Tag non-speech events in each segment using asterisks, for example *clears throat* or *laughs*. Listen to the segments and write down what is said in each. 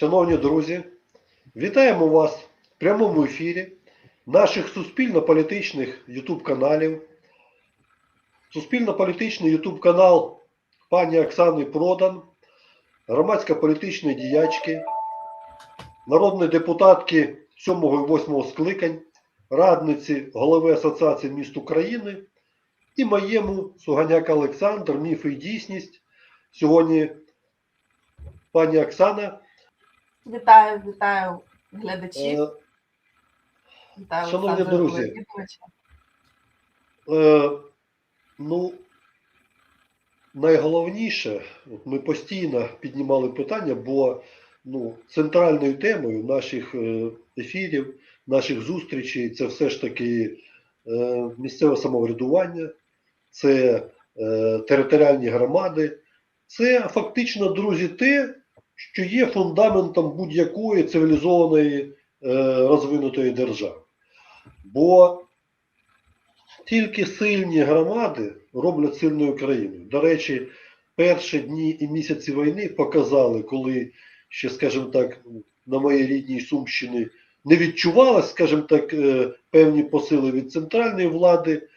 Шановні друзі, вітаємо вас в прямому ефірі наших суспільно-політичних YouTube каналів. Суспільно-політичний YouTube канал пані Оксани Продан, громадська політичної діячки, народної депутатки 7 і 8 скликань, радниці голови Асоціації міст України і моєму Суганяк Олександр, міф і дійсність. Сьогодні пані Оксана. Вітаю, вітаю глядачів. Е, Вітаю шановні друзі. Е, ну, найголовніше, от ми постійно піднімали питання, бо ну, центральною темою наших е, ефірів, наших зустрічей це все ж таки е, місцеве самоврядування, це е, територіальні громади, це фактично, друзі, те, що є фундаментом будь-якої цивілізованої е, розвинутої держави. Бо тільки сильні громади роблять сильною країною. До речі, перші дні і місяці війни показали, коли ще, скажімо так, на моїй рідній Сумщині не відчувалось, скажімо так, е, певні посили від центральної влади,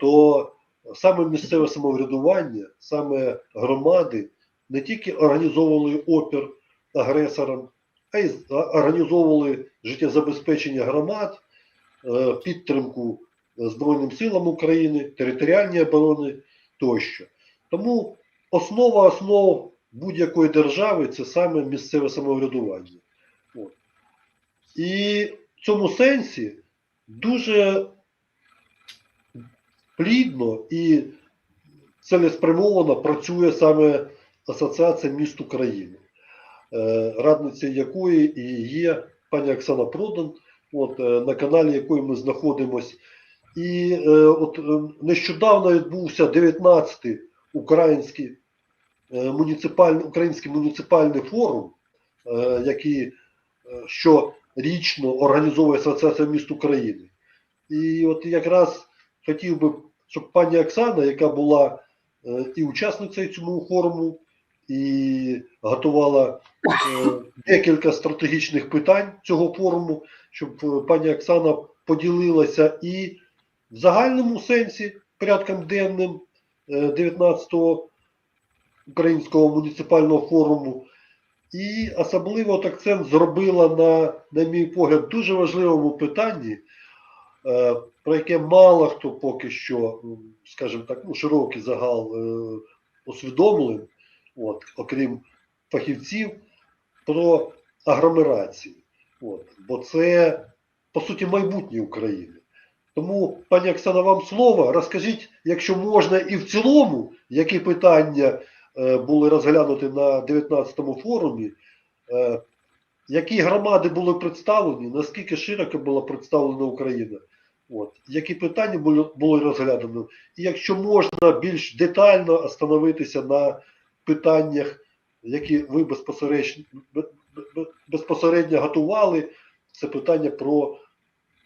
то саме місцеве самоврядування, саме громади не тільки організовували опір агресорам, а й організовували життєзабезпечення громад, е, підтримку Збройним силам України, територіальній оборони тощо. Тому основа основ будь-якої держави це саме місцеве самоврядування. От. І в цьому сенсі дуже плідно і цілеспрямовано працює саме Асоціація міст України, е, радницею якої і є пані Оксана Продан, от, е, на каналі якої ми знаходимося. І е, от нещодавно відбувся 19-й український муніципальний, український муніципальний форум, який щорічно організовує Асоціація міст України. І от якраз хотів би, щоб пані Оксана, яка була і учасницею цього форуму, і готувала е, декілька стратегічних питань цього форуму, щоб е, пані Оксана поділилася. І в загальному сенсі порядком денним е, 19-го українського муніципального форуму, і особливо от акцент зробила на, на мій погляд, дуже важливому питанні, е, про яке мало хто поки що, скажімо так, ну, широкий загал е, усвідомлений, от, окрім фахівців, про агромерацію. От, бо це, по суті, майбутнє України. Тому, пані Оксана, вам слово. Розкажіть, якщо можна, і в цілому, які питання е, були розглянуті на 19-му форумі, е, які громади були представлені, наскільки широко була представлена Україна, от, які питання були, розглядані, і якщо можна більш детально остановитися на питаннях, які ви безпосередньо, бе- бе- безпосередньо готували, це питання про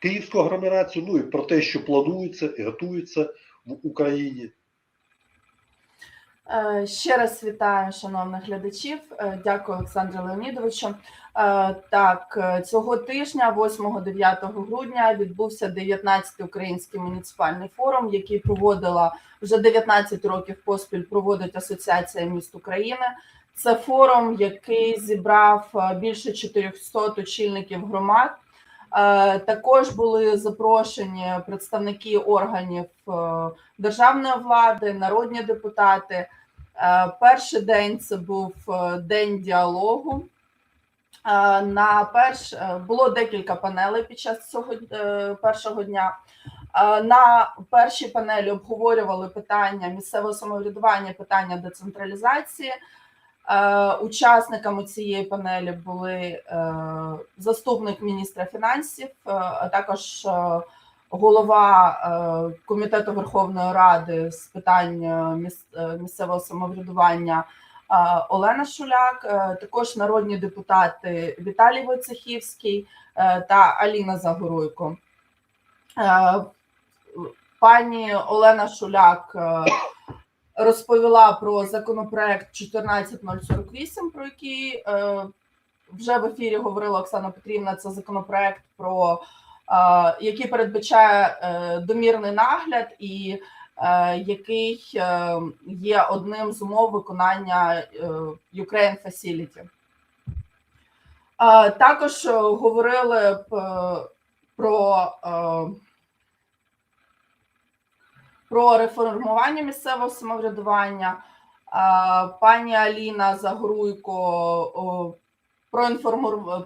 київську агломерацію, ну і про те, що планується і готується в Україні. Е, Ще раз вітаю шановних глядачів. Е, Дякую, Олександру Леонідовичу. Е, Так, цього тижня, 8-9 грудня, відбувся 19-й український муніципальний форум, який проводила вже 19 років поспіль проводить Асоціація міст України. Це форум, який зібрав більше 400 очільників громад. Е, Також були запрошені представники органів е, державної влади, народні депутати. Е, Перший день це був день діалогу. На перш було декілька панелей під час цього першого дня. На першій панелі обговорювали питання місцевого самоврядування, питання децентралізації. Е, Учасниками цієї панелі були е, заступник міністра фінансів, е, а також голова комітету Верховної Ради з питань міс- місцевого самоврядування Олена Шуляк, також народні депутати Віталій Войцехівський та Аліна Загоруйко. Пані Олена Шуляк розповіла про законопроект 14048, про який е, вже в ефірі говорила Оксана Петрівна. Це законопроект про е, який передбачає е, домірний нагляд і який є одним з умов виконання Ukraine Facility. Також говорили про, про реформування місцевого самоврядування. Е, Пані Аліна Загоруйко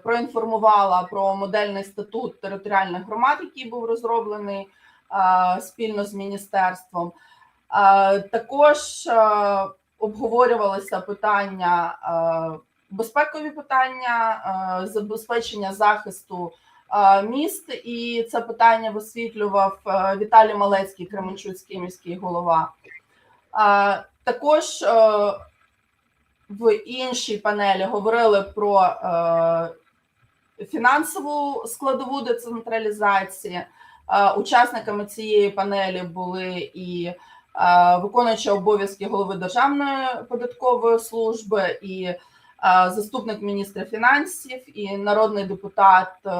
проінформувала про модельний статут територіальних громад, який був розроблений е, спільно з міністерством. Е, Також обговорювалися питання, безпекові питання, забезпечення захисту міст, і це питання висвітлював е, Віталій Малецький, Кременчуцький міський голова. Також е, в іншій панелі говорили про е, фінансову складову децентралізації. Учасниками цієї панелі були і виконуючий обов'язки голови Державної податкової служби, і заступник міністра фінансів, і народний депутат, е,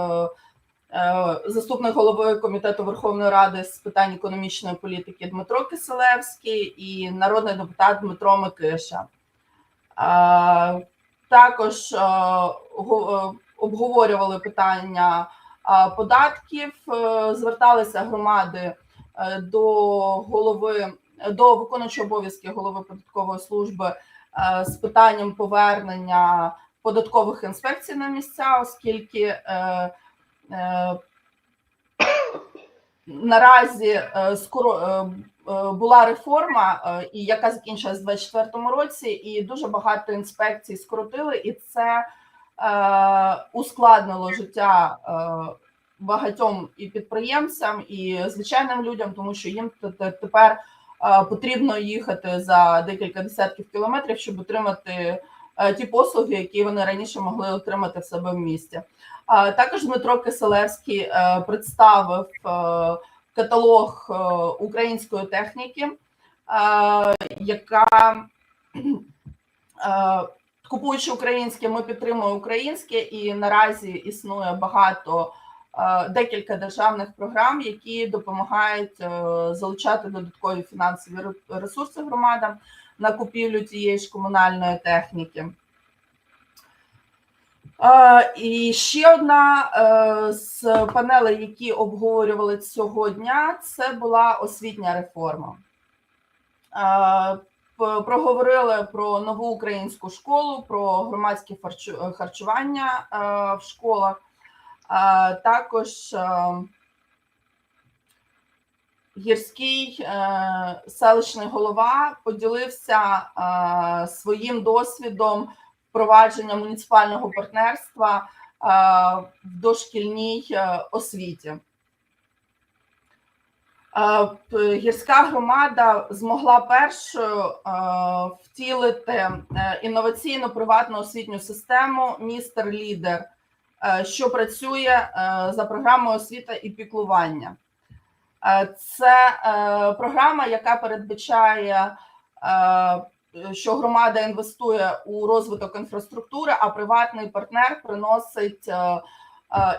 е, заступник голови комітету Верховної Ради з питань економічної політики Дмитро Киселевський і народний депутат Дмитро Микиша. Е, Також е, го- е, обговорювали питання е, податків, е, зверталися громади е, до голови до виконуючого обов'язки голови податкової служби е, з питанням повернення податкових інспекцій на місця, оскільки е, е, наразі е, скоро е, е, була реформа, е, і яка закінчилась в 2024 році, і дуже багато інспекцій скоротили, і це е, ускладнило життя е, багатьом і підприємцям, і звичайним людям, тому що їм тепер е, потрібно їхати за декілька десятків кілометрів, щоб отримати е, ті послуги, які вони раніше могли отримати в себе в місті. А Також Дмитро Киселевський е, представив е, каталог е, української техніки, е, яка е, купуючи українське, ми підтримуємо українське, і наразі існує багато е, декілька державних програм, які допомагають е, залучати додаткові фінансові ресурси громадам на купівлю тієї ж комунальної техніки. Е, І ще одна е, з панелей, які обговорювали цього дня, це була освітня реформа. Е, Проговорили про нову українську школу, про громадське харчування е, в школах. Також е, гірський е, селищний голова поділився е, своїм досвідом впровадження муніципального партнерства в дошкільній освіті. Гірська громада змогла першою втілити інноваційну приватну освітню систему Містер Лідер, що працює е, за програмою освіта і піклування. Е, Це е, програма, яка передбачає е, що громада інвестує у розвиток інфраструктури, а приватний партнер приносить е, е,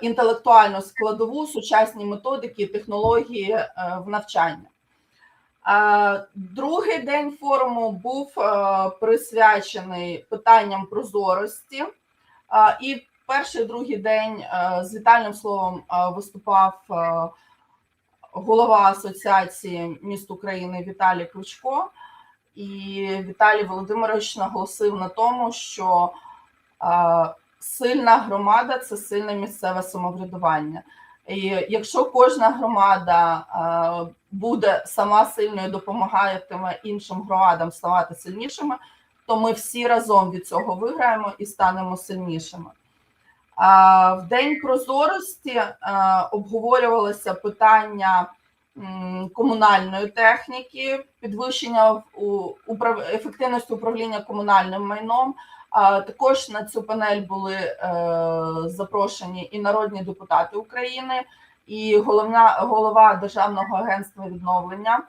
інтелектуальну складову, сучасні методики, технології е, в навчання. Е, Другий день форуму був е, присвячений питанням прозорості, Е, і перший другий день е, з вітальним словом е, виступав е, голова асоціації міст України Віталій Кличко. І Віталій Володимирович наголосив на тому, що сильна громада це сильне місцеве самоврядування. І якщо кожна громада буде сама сильною, допомагатиме іншим громадам ставати сильнішими, то ми всі разом від цього виграємо і станемо сильнішими. В день прозорості е, обговорювалося питання комунальної техніки, підвищення ефективності управління комунальним майном. Також на цю панель були е, запрошені і народні депутати України, і головна голова Державного агентства відновлення,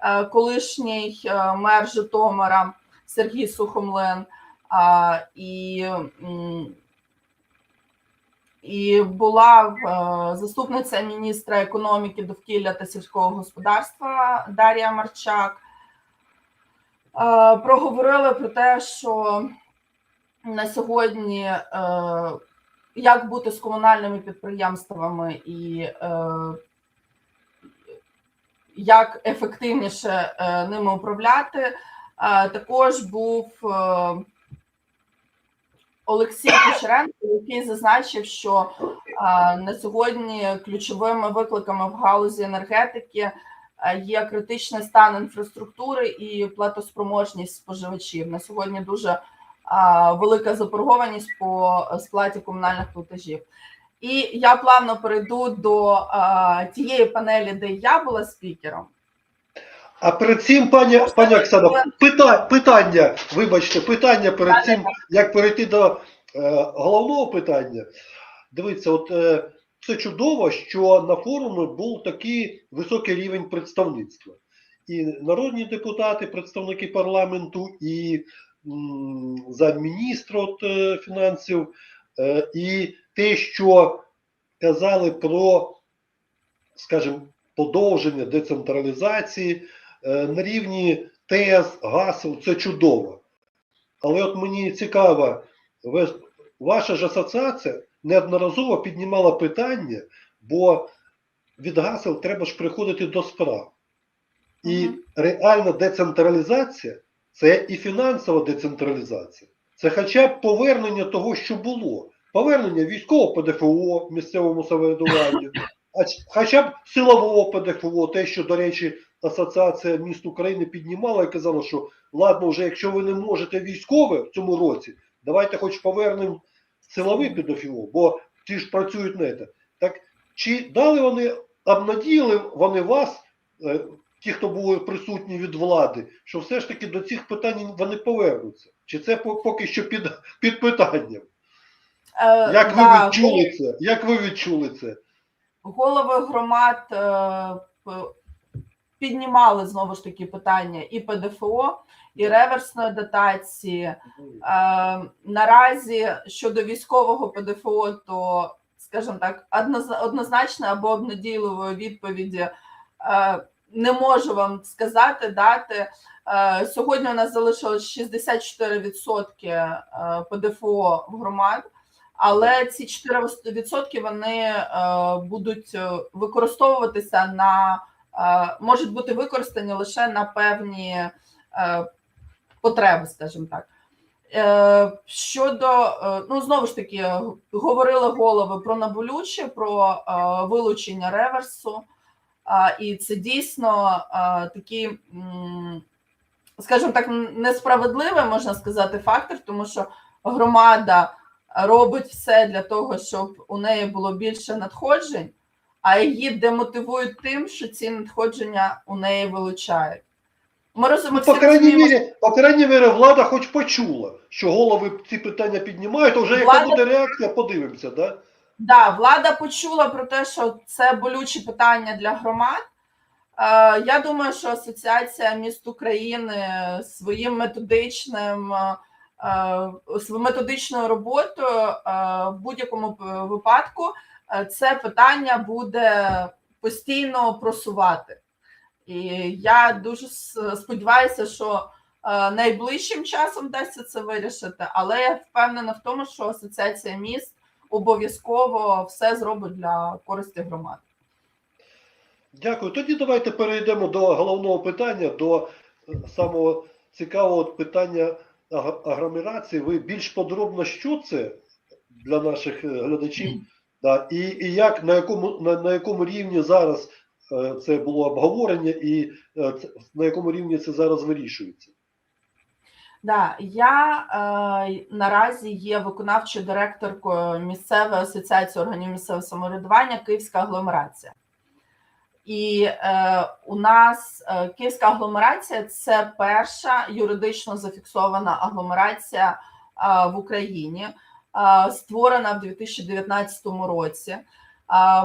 е, колишній мер Житомира Сергій Сухомлин. І і була е, заступниця міністра економіки, довкілля та сільського господарства Дар'я Марчак. Е, Проговорили про те, що на сьогодні е, як бути з комунальними підприємствами і як ефективніше ними управляти. Також був Олексій Кучеренко, який зазначив, що на сьогодні ключовими викликами в галузі енергетики є критичний стан інфраструктури і платоспроможність споживачів. На сьогодні дуже велика заборгованість по сплаті комунальних платежів. І я плавно перейду до тієї панелі, де я була спікером. А перед цим, пані, пані Оксана, пита, питання, вибачте, питання перед цим, як перейти до е, головного питання. Дивіться, от е, це чудово, що на форумі був такий високий рівень представництва. І народні депутати, представники парламенту, і м, замміністра от, е, фінансів, е, і те, що казали про, скажімо, подовження децентралізації на рівні ТЕС, ГАСів, це чудово. Але от мені цікаво, ваша ж асоціація неодноразово піднімала питання, бо від гасел треба ж приходити до справ. І Мгм. реальна децентралізація це і фінансова децентралізація. Це хоча б повернення того, що було. Повернення військового ПДФО місцевому самоврядуванню, *laughs* а хоча б силового ПДФО, те, що, до речі, Асоціація міст України піднімала і казала, що ладно, вже якщо ви не можете військове в цьому році, давайте хоч повернемо силовий ПДФО, бо ті ж працюють на це. Так чи дали вони, обнадіяли вони вас, е, ті, хто були присутні від влади, що все ж таки до цих питань вони повернуться? Чи це поки що під, під питанням? Е, Як ви да, відчули це? Як ви відчули це? голови громад е, піднімали знову ж таки питання і ПДФО, і реверсної дотації. Е, наразі щодо військового ПДФО, то, скажімо так, однозначно або обнадійливої відповіді е, не можу вам сказати, дати. Е, сьогодні у нас залишилось 64% е, ПДФО в громад. Але ці 4% вони будуть використовуватися на можуть бути використані лише на певні е, потреби, скажімо так. Е, щодо е, ну знову ж таки е, говорили голови про наболюче, про е, вилучення реверсу, е, і це дійсно е, такі, скажімо так, несправедливий, можна сказати, фактор, тому що громада робить все для того, щоб у неї було більше надходжень, а її демотивують тим, що ці надходження у неї вилучають. Ми розуміємо, Ну, по крайній мірі, по крайній мірі, влада хоч почула, що голови ці питання піднімають, то вже яка буде реакція, подивимося, да? Да, влада почула про те, що це болючі питання для громад. Е, Я думаю, що Асоціація міст України своїм методичним е, е, методичною роботою е, в будь-якому випадку е, це питання буде постійно просувати. І я дуже сподіваюся, що е, найближчим часом вдасться це вирішити, але я впевнена в тому, що Асоціація міст обов'язково все зробить для користі громад. Дякую. Тоді давайте перейдемо до головного питання, до е, самого цікавого питання аг- агромерації. Ви більш подробно, що це для наших е, глядачів, да, і, і як на якому на, на якому рівні зараз е, це було обговорення, і е, це- на якому рівні це зараз вирішується? Да, я е, наразі є виконавчою директоркою місцевої асоціації органів місцевого самоврядування Київська агломерація. І е, у нас е, Київська агломерація це перша юридично зафіксована агломерація е, в Україні, створена в 2019 році.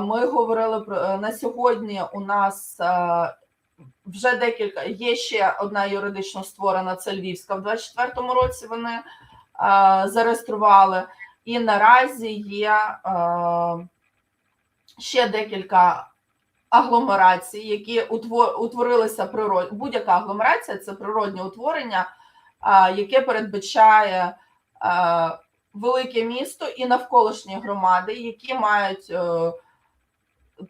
Ми говорили про е, на сьогодні. У нас е, вже декілька є ще одна юридично створена. Це Львівська в 24-му році. Вони зареєстрували. і наразі є е, ще декілька агломерацій, які утворилися природ... будь-яка агломерація це природнє утворення, яке передбачає велике місто і навколишні громади, які мають е,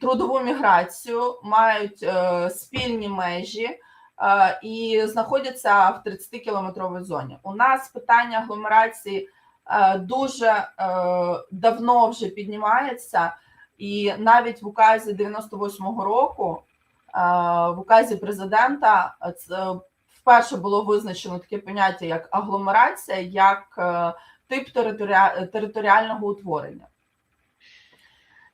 трудову міграцію, мають е, спільні межі е, і знаходяться в 30 кілометровій зоні. У нас питання агломерації дуже давно вже піднімається. І навіть в указі 98-го року, в указі президента, вперше було визначено таке поняття як агломерація, як тип територіа- територіального утворення.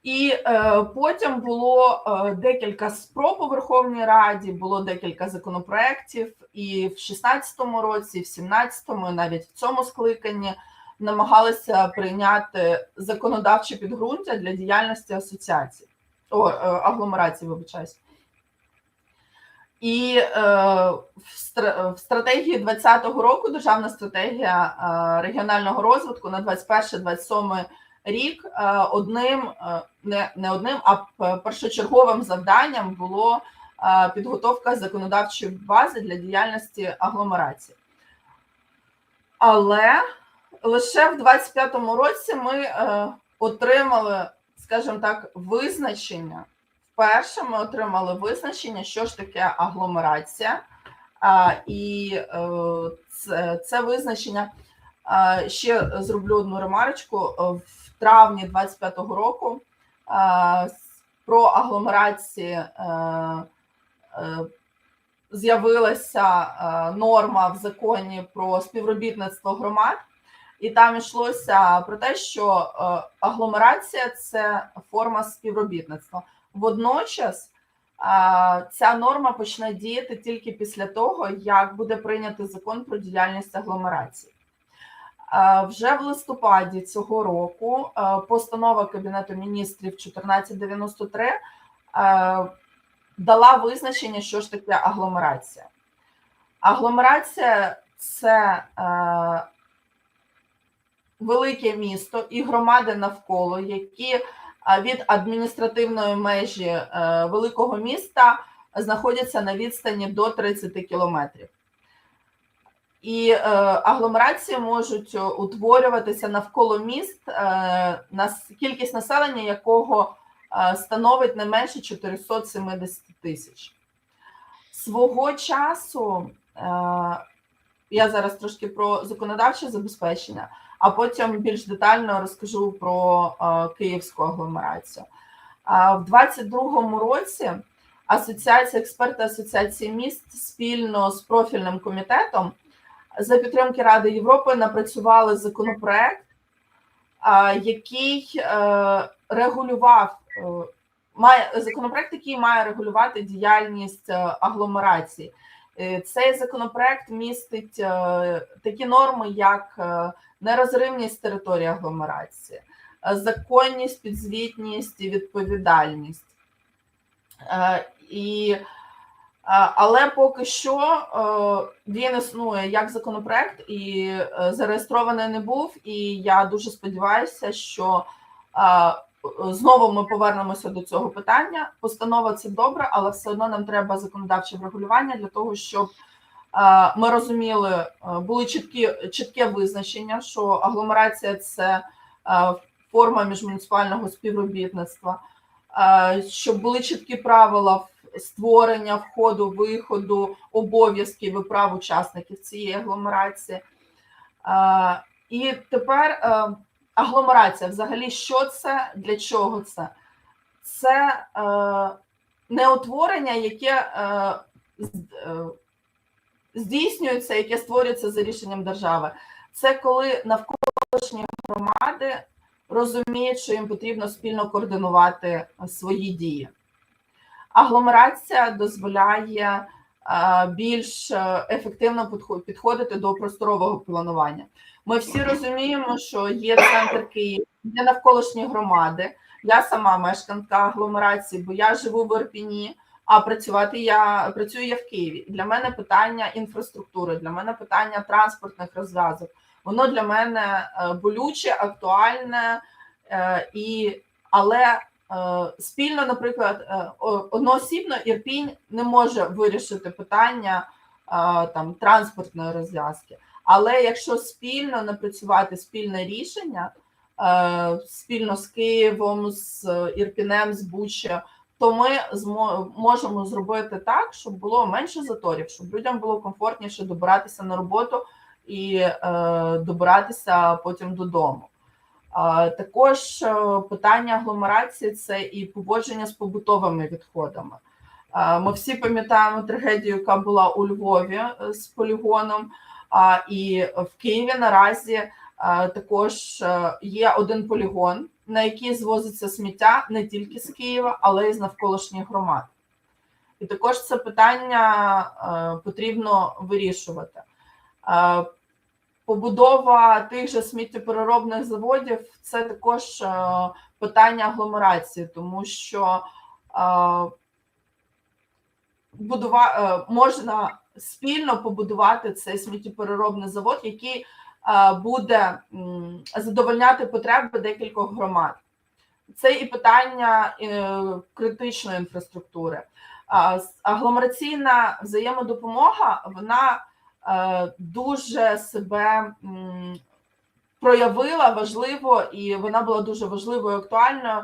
І е, потім було е, декілька спроб у Верховній Раді, було декілька законопроєктів, і в 16-му році, і в 17-му, і навіть в цьому скликанні намагалися прийняти законодавче підґрунтя для діяльності асоціацій, о, е, агломерації, вибачаюсь. І е, в, стра- в стратегії 2020 року державна стратегія е, регіонального розвитку на 21-27 рік е, одним, е, не, не одним, а першочерговим завданням було підготовка законодавчої бази для діяльності агломерації. Але лише в 25-му році ми отримали, скажімо так, визначення. Вперше ми отримали визначення, що ж таке агломерація. І е, це, визначення. Ще зроблю одну ремарочку. В травні 25-го року про агломерації е, е, з'явилася норма в законі про співробітництво громад. І там йшлося про те, що агломерація це форма співробітництва. Водночас ця норма почне діяти тільки після того, як буде прийнятий закон про діяльність агломерації. Вже в листопаді цього року постанова Кабінету міністрів 1493 е, дала визначення, що ж таке агломерація. Агломерація це велике місто і громади навколо, які від адміністративної межі е, великого міста знаходяться на відстані до 30 кілометрів. І е, агломерації можуть е, утворюватися навколо міст, нас, кількість населення якого становить не менше 470 тисяч. Свого часу я зараз трошки про законодавче забезпечення, а потім більш детально розкажу про е, київську агломерацію. А в 22-му році Асоціація експерти Асоціації міст спільно з профільним комітетом за підтримки Ради Європи напрацювали законопроект, який е, регулював е, має законопроект, який має регулювати діяльність е, агломерації. Е, Цей законопроект містить е, такі норми, як е, нерозривність території агломерації, законність, підзвітність і відповідальність. І, але поки що він існує як законопроект і зареєстрований не був. І я дуже сподіваюся, що знову ми повернемося до цього питання. Постанова це добре, але все одно нам треба законодавче врегулювання для того, щоб е, ми розуміли, е, були чіткі чітке визначення, що агломерація це е, форма міжмуніципального співробітництва, щоб були чіткі правила створення входу, виходу, обов'язків і прав учасників цієї агломерації. І тепер агломерація, взагалі, що це, для чого це? Це е, не утворення, яке е, е, здійснюється, яке створюється за рішенням держави. Це коли навколишні громади розуміють, що їм потрібно спільно координувати свої дії. Агломерація дозволяє е, більш е, ефективно підходити до просторового планування. Ми всі розуміємо, що є центр Київ, є навколишні громади. Я сама мешканка агломерації, бо я живу в Ірпіні, А працювати я працюю я в Києві. Для мене питання інфраструктури, для мене питання транспортних розв'язок. Воно для мене е, болюче, актуальне е, і але е, спільно, наприклад, одноосібно Ірпінь не може вирішити питання там транспортної розв'язки. Але якщо спільно напрацювати спільне рішення е, спільно з Києвом, з Ірпінем, з Буча, то ми можемо зробити так, щоб було менше заторів, щоб людям було комфортніше добиратися на роботу і е, добиратися потім додому. Також е, питання агломерації це і поводження з побутовими відходами. Ми всі пам'ятаємо трагедію, яка була у Львові е, з полігоном. І в Києві наразі е, також е, є один полігон, на який звозиться сміття не тільки з Києва, але й з навколишніх громад. І також це питання е, потрібно вирішувати. Побудова тих же сміттєпереробних заводів це також питання агломерації, тому що будува, можна спільно побудувати цей сміттєпереробний завод, який е, буде задовольняти потреби декількох громад. Це і питання е, критичної інфраструктури. Агломераційна взаємодопомога вона е, дуже себе проявила важливо, і вона була дуже важливою і актуальною,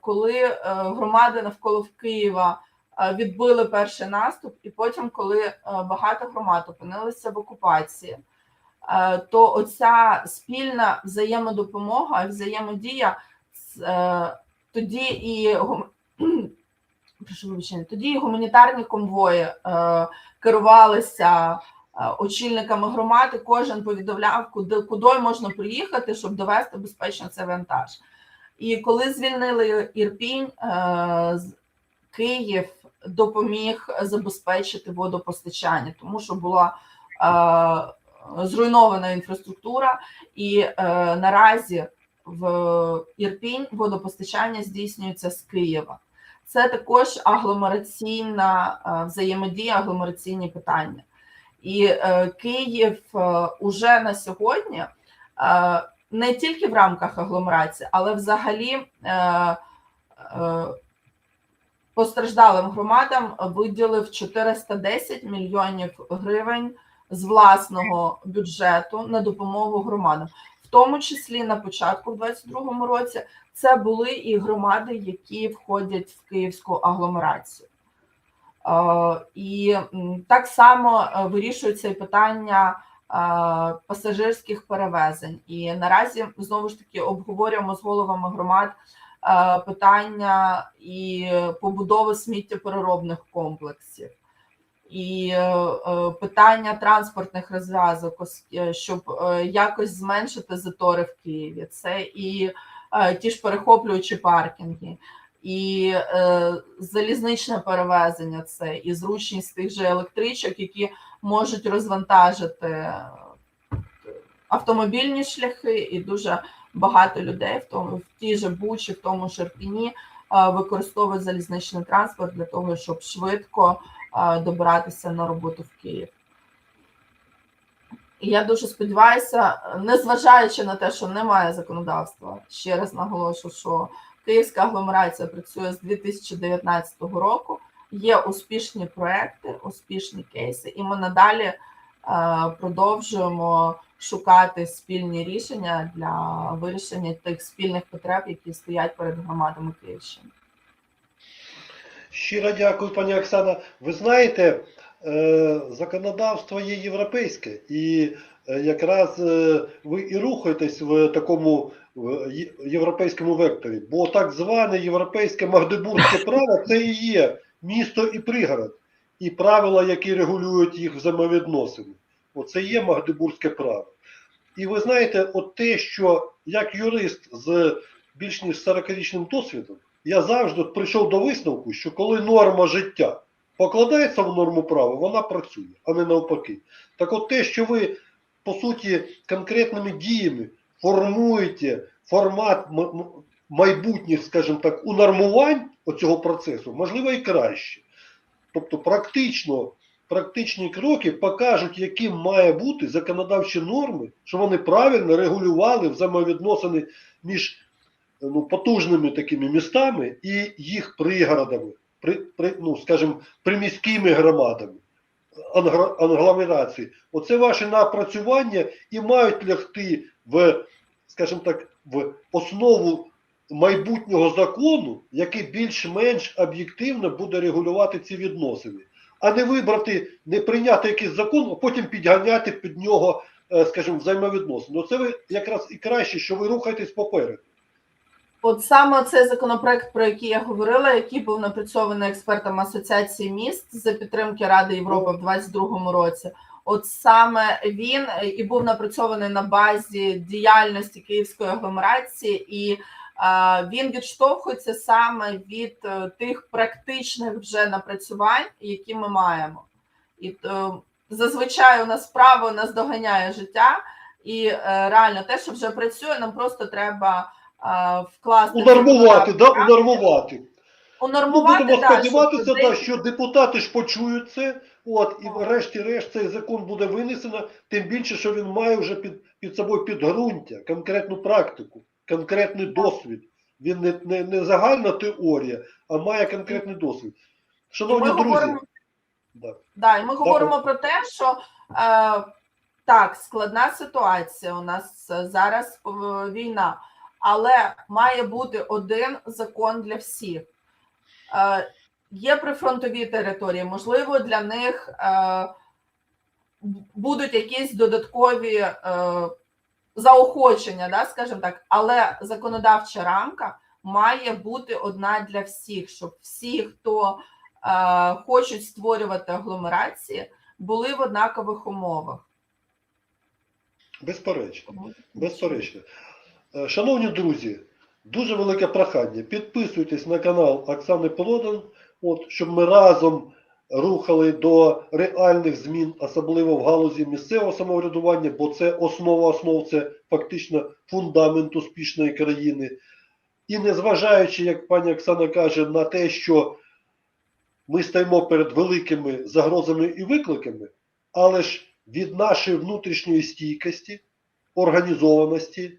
коли е, громади навколо Києва е, відбили перший наступ, і потім, коли е, багато громад опинилися в окупації, е, то оця спільна взаємодопомога, взаємодія е, тоді і *clears throat* прошу вибачення, тоді і гуманітарні конвої е, керувалися е, очільниками громади. Кожен повідомляв, куди куди можна приїхати, щоб довести безпечно цей вантаж. І коли звільнили Ірпінь, е, Київ допоміг забезпечити водопостачання, тому що була е, зруйнована інфраструктура, і е, наразі в Ірпінь водопостачання здійснюється з Києва. Це також агломераційна е, взаємодія, агломераційні питання. І Київ уже на сьогодні не тільки в рамках агломерації, але взагалі постраждалим громадам виділив 410 мільйонів гривень з власного бюджету на допомогу громадам, в тому числі на початку в 2022 році це були і громади, які входять в київську агломерацію. Е, І так само е, вирішується і питання е, пасажирських перевезень. І наразі знову ж таки обговорюємо з головами громад питання і побудови сміттєпереробних комплексів. І е, е, питання транспортних розв'язок, е, щоб е, якось зменшити затори в Києві. Це і е, ті ж перехоплюючі паркінги, і е, залізничне перевезення, це і зручність тих же електричок, які можуть розвантажити е, автомобільні шляхи, і дуже багато людей в тому в тій же Бучі, в тому ж Ірпіні е, використовують залізничний транспорт для того, щоб швидко е, добиратися на роботу в Київ. І я дуже сподіваюся, незважаючи на те, що немає законодавства, ще раз наголошу, що Київська агломерація працює з 2019 року. Є успішні проекти, успішні кейси, і ми надалі е, продовжуємо шукати спільні рішення для вирішення тих спільних потреб, які стоять перед громадами Київщини. Щиро дякую, пані Оксана. Ви знаєте, е, законодавство є європейське, і е, якраз е, ви і рухаєтесь в такому європейському векторі, бо так зване європейське магдебурзьке право це і є місто і пригород, і правила, які регулюють їх взаємовідносини. Оце є магдебурзьке право. І ви знаєте, от те, що як юрист з більш ніж 40-річним досвідом, я завжди прийшов до висновку, що коли норма життя покладається в норму права, вона працює, а не навпаки. Так от те, що ви по суті конкретними діями формуєте формат майбутніх, скажімо так, унормувань оцього процесу, можливо, і краще. Тобто, практично, практичні кроки покажуть, яким має бути законодавчі норми, що вони правильно регулювали взаємовідносини між ну, потужними такими містами і їх пригородами, при, при, ну, скажімо, приміськими громадами агломерації. Оце ваші напрацювання і мають лягти в, скажімо так, в основу майбутнього закону, який більш-менш об'єктивно буде регулювати ці відносини. А не вибрати, не прийняти якийсь закон, а потім підганяти під нього, е, скажімо, взаємовідносини. Ну це ви якраз і краще, що ви рухаєтесь попереду. От саме цей законопроект, про який я говорила, який був напрацьований експертами Асоціації міст за підтримки Ради Європи в 2022 році. От саме він е, і був напрацьований на базі діяльності Київської агломерації, і він відштовхується саме від е, тих практичних вже напрацювань, які ми маємо. І е, зазвичай у нас право нас доганяє життя, і е, реально те, що вже працює, нам просто треба вкласти Унормувати, да, практику. унормувати. Ну, унормувати будемо да, сподіватися, да, що депутати ж почують це, от, і врешті-решт цей закон буде винесено, тим більше, що він має вже під, під собою підґрунтя, конкретну практику, конкретний досвід. Він не, не, не загальна теорія, а має конкретний досвід. Шановні ми друзі, говоримо, да. да, і ми говоримо про те, що е, так, складна ситуація. У нас е, зараз е, війна, але має бути один закон для всіх. Е, є прифронтові території, можливо, для них е, будуть якісь додаткові е, заохочення, да, скажімо так, але законодавча рамка має бути одна для всіх, щоб всі, хто е, хочуть створювати агломерації, були в однакових умовах. безперечно. Безперечно. Е, Шановні друзі, дуже велике прохання. Підписуйтесь на канал Оксани Продан, от, щоб ми разом рухали до реальних змін, особливо в галузі місцевого самоврядування, бо це основа основ, це фактично фундамент успішної країни. І незважаючи, як пані Оксана каже, на те, що ми стоїмо перед великими загрозами і викликами, але ж від нашої внутрішньої стійкості, організованості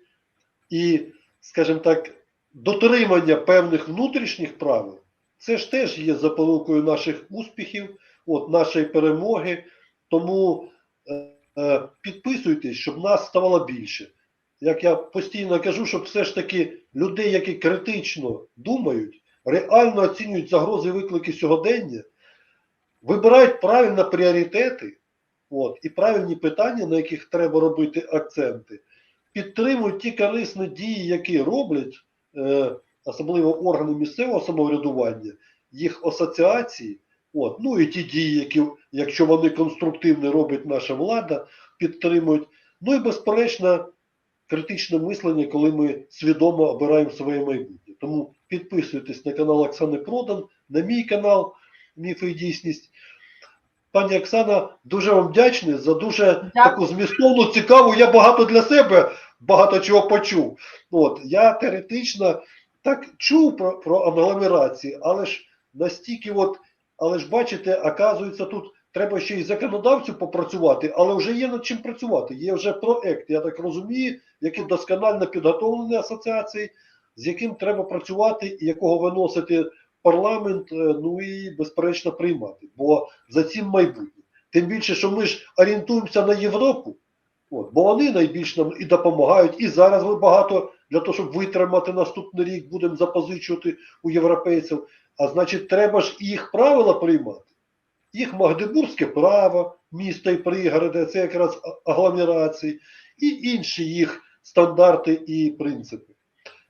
і, скажімо так, дотримання певних внутрішніх правил, це ж теж є запорукою наших успіхів, от, нашої перемоги. Тому е, е, підписуйтесь, щоб нас ставало більше. Як я постійно кажу, щоб все ж таки людей, які критично думають, реально оцінюють загрози і виклики сьогодення, вибирають правильно пріоритети, от, і правильні питання, на яких треба робити акценти, підтримують ті корисні дії, які роблять, е, особливо органи місцевого самоврядування, їх асоціації, от, ну і ті дії, які, якщо вони конструктивні, робить наша влада, підтримують. Ну і безперечно, критичне мислення, коли ми свідомо обираємо своє майбутнє. Тому підписуйтесь на канал Оксани Продан, на мій канал Міфи і дійсність. Пані Оксана, дуже вам вдячний за дуже таку змістовну, цікаву. Я багато для себе багато чого почув. От, я теоретично так чув про, про агломерації, але ж настільки, от, але ж бачите, оказується, тут треба ще й законодавцю попрацювати, але вже є над чим працювати. Є вже проект, я так розумію, який досконально підготовлений асоціації, з яким треба працювати і якого виносити парламент, е, ну і безперечно приймати. Бо за цим майбутнє. Тим більше, що ми ж орієнтуємося на Європу, от, бо вони найбільш нам і допомагають. І зараз ми багато для того, щоб витримати наступний рік, будемо запозичувати у європейців. А значить, треба ж їх правила приймати. Їх Магдебурзьке право, міста і пригороди, це якраз агломерації, і інші їх стандарти і принципи.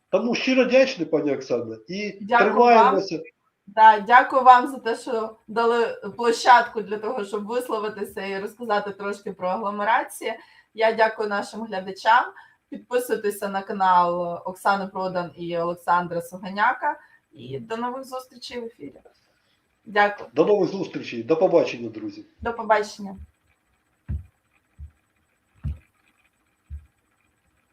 Тому щиро вдячний, пані Оксана, і Дякую тримаємося. Да, дякую вам за те, що дали площадку для того, щоб висловитися і розказати трошки про агломерації. Я дякую нашим глядачам. Підписуйтеся на канал Оксани Продан і Олександра Суганяка. І до нових зустрічей в ефірі. Дякую, До нових зустрічей, до побачення, друзі. до побачення.